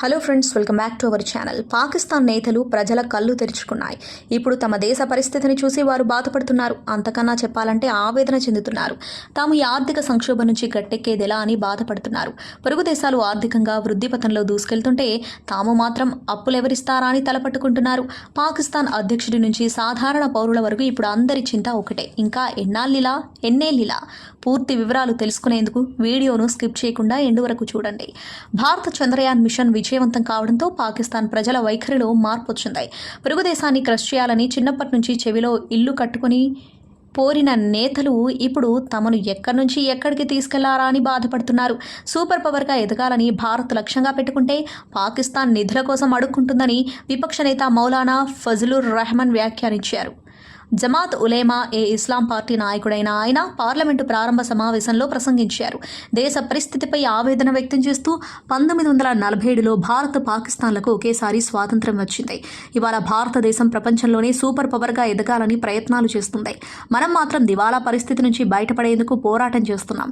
Hello friends welcome back to our channel Pakistan నేతలు ప్రజల కళ్ళు తెరుచుకున్నాయి. ఇప్పుడు తమ దేశ పరిస్థితిని చూసి వారు బాధపడుతున్నారు. అంతకన్నా చెప్పాలంటే ఆవేదన చెందుతున్నారు. తాము ఈ ఆర్థిక సంక్షోభం నుంచి గట్టెక్కేదెలా అని బాధపడుతున్నారు. పొరుగు దేశాలు ఆర్థికంగా వృద్ధి పథంలో దూసుకెళ్తుంటే తాము మాత్రం అప్పులెవరిస్తారా అని తలపట్టుకుంటున్నారు. పాకిస్తాన్ అధ్యక్షుడి నుంచి సాధారణ పౌరుల వరకు ఇప్పుడు అందరి చింత ఒకటే. ఇంకా ఎన్నాళ్ళిలా? ఎన్నేళ్ళిలా? పూర్తి వివరాలు తెలుసుకునేందుకు వీడియోను స్కిప్ చేయకుండా ఎండు వరకు చూడండి. భారత చంద్రయాన్ మిషన్ విజయవంతం కావడంతో పాకిస్తాన్ ప్రజల వైఖరిలో మార్పు వచ్చింది. పొరుగు దేశాన్ని క్రష్ చేయాలని చిన్నప్పటి నుంచి చెవిలో ఇల్లు కట్టుకుని పోరిన నేతలు ఇప్పుడు తమను ఎక్కడి నుంచి ఎక్కడికి తీసుకెళ్ళారా అని బాధపడుతున్నారు. సూపర్ పవర్గా ఎదగాలని భారత్ లక్ష్యంగా పెట్టుకుంటే పాకిస్తాన్ నిధుల కోసం అడుక్కుంటుందని విపక్ష నేత మౌలానా ఫజలుర్ రెహమాన్ వ్యాఖ్యానించారు. జమాత్ ఉలేమా ఏ ఇస్లాం పార్టీ నాయకుడైన ఆయన పార్లమెంటు ప్రారంభ సమావేశంలో ప్రసంగించారు. దేశ పరిస్థితిపై ఆవేదన వ్యక్తం చేస్తూ పంతొమ్మిది వందల నలభై ఏడులో భారత్ పాకిస్తాన్లకు ఒకేసారి స్వాతంత్ర్యం వచ్చింది. ఇవాళ భారతదేశం ప్రపంచంలోనే సూపర్ పవర్గా ఎదగాలని ప్రయత్నాలు చేస్తుంది. మనం మాత్రం దివాలా పరిస్థితి నుంచి బయటపడేందుకు పోరాటం చేస్తున్నాం.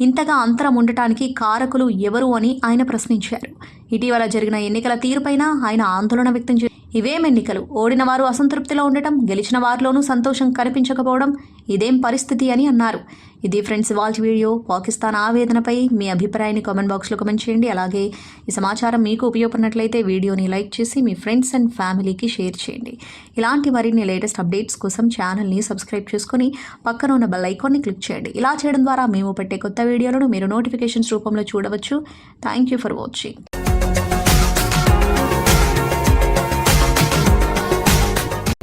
ఇంతగా అంతరం ఉండటానికి కారకులు ఎవరు అని ఆయన ప్రశ్నించారు. ఇటీవల జరిగిన ఎన్నికల తీరుపైన ఆయన ఆందోళన వ్యక్తం చేశారు ఇవేం ఎన్నికలు. ఓడిన వారు అసంతృప్తిలో ఉండటం గెలిచిన వారిలోనూ సంతోషం కనిపించకపోవడం ఇదేం పరిస్థితి అని అన్నారు. ఇది ఫ్రెండ్స్ వాచ్ వీడియో. పాకిస్తాన్ ఆవేదనపై మీ అభిప్రాయాన్ని కామెంట్ బాక్స్లో కామెంట్ చేయండి. అలాగే ఈ సమాచారం మీకు ఉపయోగపడినట్లయితే వీడియోని లైక్ చేసి మీ ఫ్రెండ్స్ అండ్ ఫ్యామిలీకి షేర్ చేయండి. ఇలాంటి మరిన్ని లేటెస్ట్ అప్డేట్స్ కోసం ఛానల్ని సబ్స్క్రైబ్ చేసుకొని పక్కన ఉన్న బెల్ ఐకాన్ని క్లిక్ చేయండి. ఇలా చేయడం ద్వారా మేము పెట్టే కొత్త వీడియోలను మీరు నోటిఫికేషన్స్ రూపంలో చూడవచ్చు. Thank you for watching.